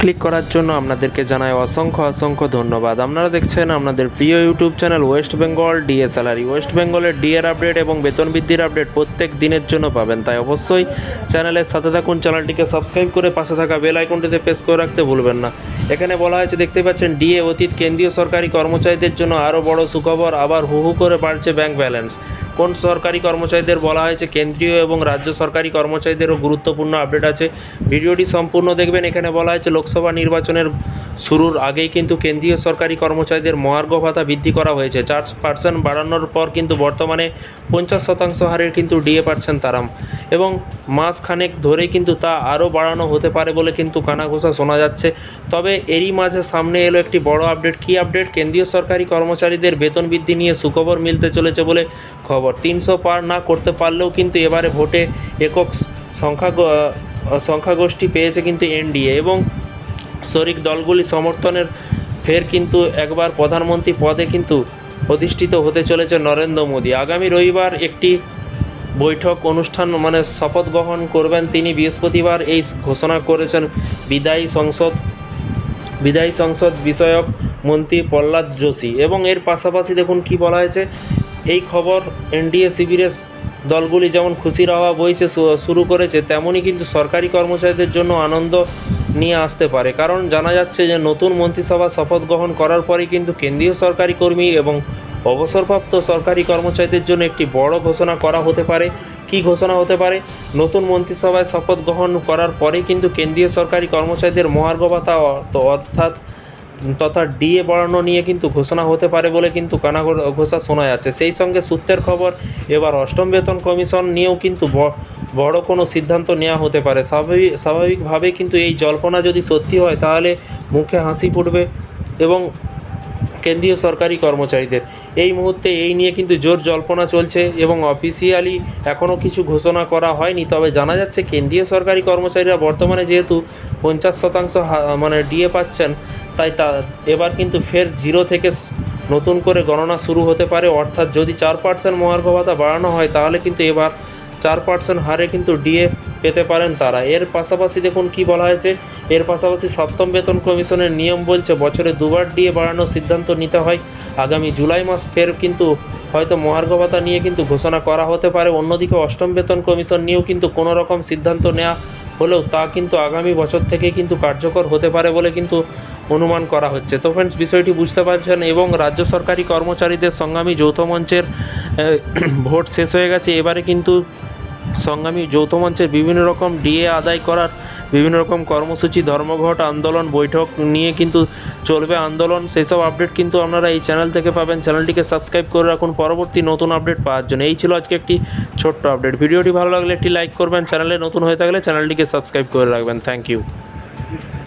Click করার জন্য আপনাদেরকে জানাই অসংখ্য অসংখ্য ধন্যবাদ। আপনারা দেখছেন আপনাদের প্রিয় YouTube channel West Bengal DA salary West বেঙ্গলের ডিএর আপডেট এবং বেতন বৃদ্ধির আপডেট প্রত্যেক দিনের জন্য পাবেন। তাই অবশ্যই চ্যানেলের সাথে থাকুন, চ্যানেলটিকে সাবস্ক্রাইব করে পাশে থাকা বেল আইকনটিতে প্রেস করে রাখতে ভুলবেন না। এখানে বলা হয়েছে, দেখতে পাচ্ছেন, ডিএ, অতীত, কেন্দ্রীয় সরকারি কর্মচারীদের জন্য আরও বড় সুখবর, আবার হু হু করে বাড়ছে ব্যাংক ব্যালেন্স। কোন সরকারি কর্মচারীদের বলা হয়েছে কেন্দ্রীয় এবং রাজ্য সরকারি কর্মচারীদেরও গুরুত্বপূর্ণ আপডেট আছে। ভিডিওটি সম্পূর্ণ দেখবেন। এখানে বলা হয়েছে, লোকসভা নির্বাচনের শুরুর আগেই কিন্তু কেন্দ্রীয় সরকারি কর্মচারীদের মহার্ঘ ভাতা বৃদ্ধি করা হয়েছে। চার পার্সেন্ট বাড়ানোর পর কিন্তু বর্তমানে পঞ্চাশ শতাংশ হারের কিন্তু ডিএ পাচ্ছেন তারা এবং মাস খানেক ধরেই কিন্তু তা আরও বাড়ানো হতে পারে বলে কিন্তু কানাঘোষা শোনা যাচ্ছে। তবে এরই মাঝে সামনে এলো একটি বড় আপডেট। কী আপডেট? কেন্দ্রীয় সরকারি কর্মচারীদের বেতন বৃদ্ধি নিয়ে সুখবর মিলতে চলেছে বলে খবর। তিনশো পার না করতে পারলেও কিন্তু এবারে ভোটে একক সংখ্যা সংখ্যাগোষ্ঠী পেয়েছে কিন্তু এনডিএ এবং শরিক দলগুলি সমর্থনের ফের কিন্তু একবার প্রধানমন্ত্রী পদে কিন্তু প্রতিষ্ঠিত হতে চলেছে নরেন্দ্র মোদী। আগামী রবিবার একটি বৈঠক অনুষ্ঠান মানে শপথ গ্রহণ করবেন তিনি। বৃহস্পতিবার এই ঘোষণা করেছেন বিদায়ী সংসদ বিদায়ী সংসদ বিষয়ক মন্ত্রী প্রহ্লাদ যোশী এবং এর পাশাপাশি দেখুন কি বলা হয়েছে এই খবর এনডিএ শিবিরের দলগুলি যেমন খুশির হাওয়া বইছে শুরু করেছে, তেমনই কিন্তু সরকারি কর্মচারীদের জন্য আনন্দ নিয়ে আসতে পারে। কারণ জানা যাচ্ছে যে, নতুন মন্ত্রিসভা শপথ গ্রহণ করার পরেই কিন্তু কেন্দ্রীয় সরকারি কর্মী এবং অবসরপ্রাপ্ত সরকারি কর্মচারীদের জন্য একটি বড় ঘোষণা করা হতে পারে। কি ঘোষণা হতে পারে? নতুন মন্ত্রিসভায় শপথ গ্রহণ করার পরেই কিন্তু কেন্দ্রীয় সরকারি কর্মচারীদের মহার্ঘ ভাতা অর্থাৎ তথা ডিএ বাড়ানো নিয়ে কিন্তু ঘোষণা হতে পারে বলে কিন্তু কানা ঘোষা শোনা যাচ্ছে। সেই সঙ্গে সূত্রের খবর, এবার অষ্টম বেতন কমিশন নিয়েও কিন্তু বড় কোনো সিদ্ধান্ত নেওয়া হতে পারে। স্বাভাবিক স্বাভাবিকভাবে কিন্তু এই জল্পনা যদি সত্যি হয়, তাহলে মুখে হাসি ফুটবে এবং কেন্দ্রীয় সরকারি কর্মচারীদের। এই মুহূর্তে এই নিয়ে কিন্তু জোর জল্পনা চলছে এবং অফিসিয়ালি এখনও কিছু ঘোষণা করা হয়নি। তবে জানা যাচ্ছে, কেন্দ্রীয় সরকারি কর্মচারীরা বর্তমানে যেহেতু পঞ্চাশ শতাংশ মানে ডিএ পাচ্ছেন তাই তা এবার কিন্তু ফের জিরো থেকে নতুন করে গণনা শুরু হতে পারে। অর্থাৎ যদি চার পার্সেন্ট মহার্ঘ ভাতা বাড়ানো হয়, তাহলে কিন্তু এবার চার পার্সেন্ট হারে কিন্তু ডিএ পেতে পারেন তারা। এর পাশাপাশি দেখুন কি বলা হয়েছে। এর পাশাপাশি সপ্তম বেতন কমিশনের নিয়ম বলছে, বছরে দুবার ডিএ বাড়ানোর সিদ্ধান্ত নিতে হয়। আগামী জুলাই মাস ফের কিন্তু হয়তো মহার্ঘ ভাতা নিয়ে কিন্তু ঘোষণা করা হতে পারে। অন্যদিকে অষ্টম বেতন কমিশন নিয়েও কিন্তু কোনো রকম সিদ্ধান্ত নেওয়া হলেও তা কিন্তু আগামী বছর থেকে কিন্তু কার্যকর হতে পারে বলে কিন্তু অনুমান করা হচ্ছে। তো ফ্রেন্ডস বিষয়টি বুঝতে পারছেন এবং রাজ্য সরকারি কর্মচারীদের সংগ্রামী যৌথ মঞ্চের ভোট শেষ হয়ে গেছে। এবারে কিন্তু সংগ্রামী যৌথ মঞ্চের বিভিন্ন রকম ডিএ আদায় করার, বিভিন্ন রকম কর্মসূচি, ধর্মঘট, আন্দোলন, বৈঠক নিয়ে কিন্তু চলবে আন্দোলন। সেসব আপডেট কিন্তু আপনারা এই চ্যানেল থেকে পাবেন। চ্যানেলটিকে সাবস্ক্রাইব করে রাখুন। পরবর্তী নতুন আপডেট পাওয়ার জন্য। এই ছিল আজকে একটি ছোট্ট আপডেট ভিডিওটি ভালো লাগলে একটি লাইক করবেন। চ্যানেলে নতুন হয়ে থাকলে চ্যানেলটিকে সাবস্ক্রাইব করে রাখবেন। Thank you